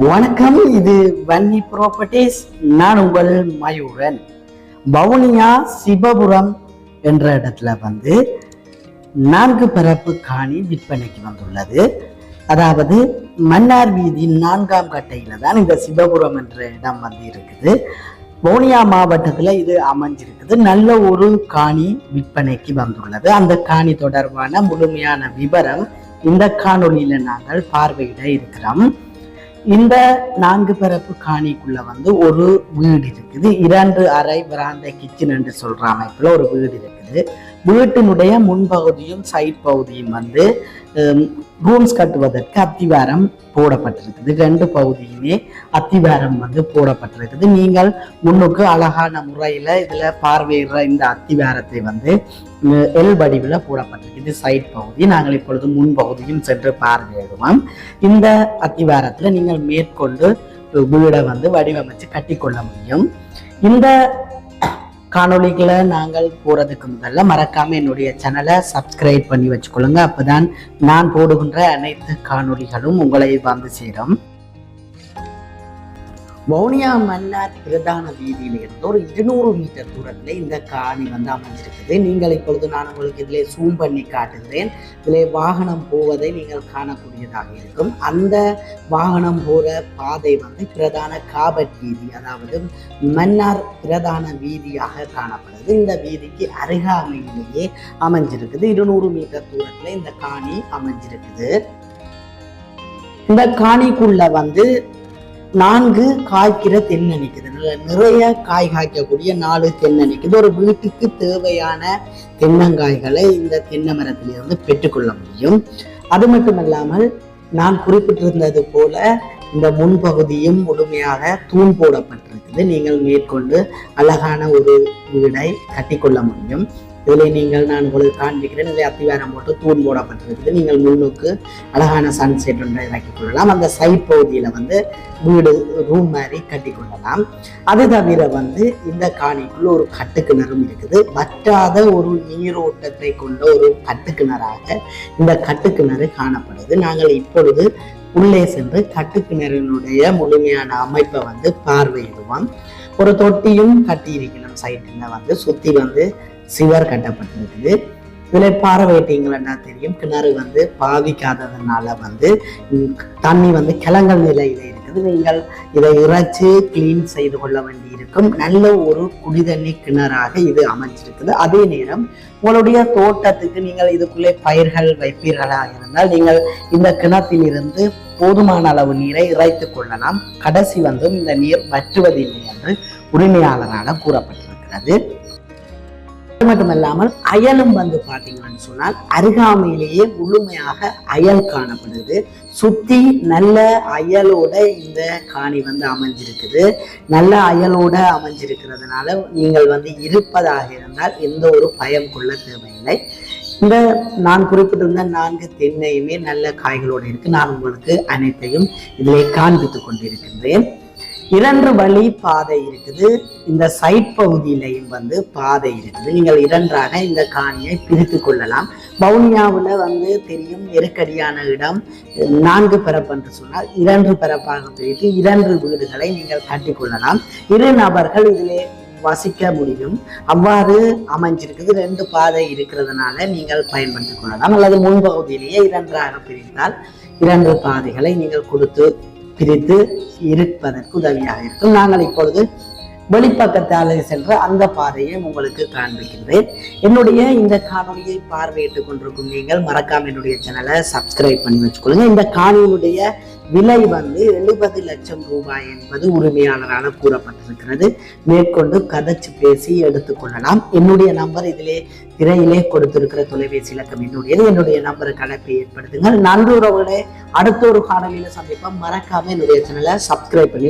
வணக்கம் இது வன்னி ப்ராப்பர்ட்டிஸ் நான் உங்கள் மயூரன். வவுனியா சிவபுரம் என்ற இடத்துல வந்து நான்கு பரப்பு காணி விற்பனைக்கு வந்துள்ளது. அதாவது மன்னார் வீதி நான்காம் கட்டையில் தான் இந்த சிவபுரம் என்ற இடம் வந்து இருக்குது. வவுனியா மாவட்டத்தில் இது அமைஞ்சிருக்குது. நல்ல ஒரு காணி விற்பனைக்கு வந்துள்ளது. அந்த காணி தொடர்பான முழுமையான விவரம் இந்த காணொலியில் நாங்கள் பார்வையிட இருக்கிறோம். இந்த நான்கு பிறப்பு காணிக்குள்ள வந்து ஒரு வீடு இருக்குது. இரண்டு அறை பிராந்த கிச்சன் என்று சொல்ற அமைப்புல ஒரு வீடு இருக்குது. வீட்டினுடைய முன்பகுதியும் சைட் பகுதியும் வந்து ரூம்ஸ் கட்டுவதற்கு அத்திவாரம் போடப்பட்டிருக்குது. ரெண்டு பகுதியுமே அத்திவாரம் வந்து போடப்பட்டிருக்குது. நீங்கள் முன்னுக்கு அழகான முறையில இதுல பார்வையிடுற இந்த அத்திவாரத்தை வந்து எல் வடிவில் போடப்பட்டிருக்கு இது சைட் பகுதி. நாங்கள் இப்பொழுது முன் பகுதியும் சென்று பார்வையிடுவோம். இந்த அத்திவாரத்தில் நீங்கள் மேற்கொண்டு வீடை வந்து வடிவமைச்சு கட்டிக்கொள்ள முடியும். இந்த காணொளிகளை நாங்கள் போகிறதுக்கு முதல்ல மறக்காமல் என்னுடைய சேனலை சப்ஸ்கிரைப் பண்ணி வச்சுக்கொள்ளுங்க. அப்போதான் நான் போடுகின்ற அனைத்து காணொளிகளும் உங்களை வந்து சேரும். வவுனியா மன்னார் பிரதான வீதியிலிருந்து ஒரு இருநூறு மீட்டர் தூரத்தில் இந்த காணி வந்து அமைஞ்சிருக்குது. நீங்கள் இப்பொழுது நான் உங்களுக்கு இதிலே சூம் பண்ணி காட்டுகிறேன். இதிலே வாகனம் போவதை நீங்கள் காணக்கூடியதாக இருக்கும். அந்த வாகனம் போற பாதை வந்து பிரதான காபட் வீதி அதாவது மன்னார் பிரதான வீதியாக காணப்படுது. இந்த வீதிக்கு அருகாமையிலேயே அமைஞ்சிருக்குது. இருநூறு மீட்டர் தூரத்தில் இந்த காணி அமைஞ்சிருக்குது. இந்த காணிக்குள்ள வந்து நான்கு காய்க்கிற தென்னணிக்குது நிறைய காய் காய்க்கக்கூடிய நாலு தென்னணிக்குது ஒரு வீட்டுக்கு தேவையான தென்னங்காய்களை இந்த தென்னை மரத்திலிருந்து பெற்றுக்கொள்ள முடியும். அது மட்டுமல்லாமல் நான் குறிப்பிட்டிருந்தது போல இந்த முன்பகுதியும் முழுமையாக தூண் போடப்பட்டிருக்குது நீங்கள் மேற்கொண்டு அழகான ஒரு வீடை கட்டிக்கொள்ள முடியும். இதில் நீங்கள் நான் உங்களுக்கு காண்பிக்கிறேன் இதில் அத்திவாரம் போட்டு தூண் போடப்பட்டிருக்குது நீங்கள் முன்னுக்கு அழகான சன்செட் ஒன்றை இறக்கிக் கொள்ளலாம். அந்த சைட் பகுதியில் வந்து வீடு ரூம் மாதிரி கட்டி கொள்ளலாம். அது தவிர வந்து இந்த காணிக்குள்ள ஒரு கட்டுக்கிணறும் இருக்குது. வற்றாத ஒரு நீரோட்டத்தை கொண்ட ஒரு கட்டுக்கிணறாக இந்த கட்டுக்கிணறு காணப்படுது. நாங்கள் இப்பொழுது உள்ளே சென்று கட்டுக்கிணறினுடைய முழுமையான அமைப்பை வந்து பார்வையிடுவோம் ஒரு தொட்டியும் கட்டியிருக்கணும் சைட்டில் வந்து சுற்றி வந்து சிவர் கட்டப்பட்டிருக்குது. இதில் பார்வையிட்டீங்கன்னா தெரியும்? கிணறு வந்து பாவிக்காததுனால வந்து தண்ணி வந்து கிளங்கல் நிலையில் இருக்குது. நீங்கள் இதை இறைச்சி கிளீன் செய்து கொள்ள வேண்டியிருக்கும். நல்ல ஒரு குடிதண்ணி கிணறாக இது அமைஞ்சிருக்குது. அதே நேரம் உங்களுடைய தோட்டத்துக்கு நீங்கள் இதுக்குள்ளே பயிர்கள் வைப்பீர்களாக இருந்தால் நீங்கள் இந்த கிணத்திலிருந்து போதுமான அளவு நீரை இறைத்துக் கொள்ளலாம். கடைசி வந்தும் இந்த நீர் வற்றுவதில்லை என்று உரிமையாளரால் கூறப்பட்டிருக்கிறது. மட்டுமல்லாமல் அயலும் வந்து பார்த்தீங்கன்னு சொன்னால் அருகாமையிலேயே முழுமையாக அயல் காணப்படுது. சுத்தி நல்ல அயலோட இந்த காணி வந்து அமைஞ்சிருக்குது. நல்ல அயலோட அமைஞ்சிருக்கிறதுனால நீங்கள் வந்து இருப்பதாக இருந்தால் எந்த ஒரு பயம் கொள்ள தேவையில்லை. இந்த நான் குறிப்பிட்டிருந்த நான்கு தென்னையுமே நல்ல காய்களோடு இருக்கு. நான் உங்களுக்கு அனைத்தையும் இதிலே காண்பித்துக் கொண்டிருக்கின்றேன். இரண்டு வழி பாதை இருக்குது. இந்த சைட் பகுதியிலையும் வந்து பாதை இருக்குது. நீங்கள் இரண்டாக இந்த காணியை பிரித்து கொள்ளலாம். வவுனியாவில் வந்து தெரியும் நெருக்கடியான இடம். நான்கு பிறப்பு என்று சொன்னால் இரண்டு பிறப்பாக பிரித்து இரண்டு வீடுகளை நீங்கள் கட்டிக்கொள்ளலாம் இரு நபர்கள் இதிலே வசிக்க முடியும். அவ்வாறு அமைஞ்சிருக்குது. ரெண்டு பாதை இருக்கிறதுனால நீங்கள் பயன்படுத்திக் கொள்ளலாம். அல்லது முன்பகுதியிலேயே இரண்டாக பிரித்தால் இரண்டு பாதைகளை நீங்கள் கொடுத்து பிரித்து இருப்பதற்கு உதவியாக இருக்கும். நாங்கள் இப்பொழுது வெளிப்பக்கத்தாலே சென்ற அந்த பாதையை உங்களுக்கு காண்பிக்கின்றேன். என்னுடைய இந்த காணொலியை பார்வையிட்டுக் கொண்டிருக்கும் நீங்கள் மறக்காம என்னுடைய சேனலை சப்ஸ்கிரைப் பண்ணி வச்சுக்கொள்ளுங்க. இந்த காணொலியுடைய விலை வந்து எழுபது லட்சம் ரூபாய் என்பது உரிமையாளரால் கூறப்பட்டிருக்கிறது. மேற்கொண்டு கதைச்சு பேசி எடுத்துக்கொள்ளலாம் என்னுடைய நம்பர் இதிலே திரையிலே கொடுத்திருக்கிற தொலைபேசி இலக்கம் என்னுடையது. என்னுடைய நம்பருக்கு அழைப்பை ஏற்படுத்துங்கள். நன்றி உறவுகளே. அடுத்த ஒரு காணொலியில சந்திப்போம். மறக்காம என்னுடைய சேனலை சப்ஸ்கிரைப் பண்ணி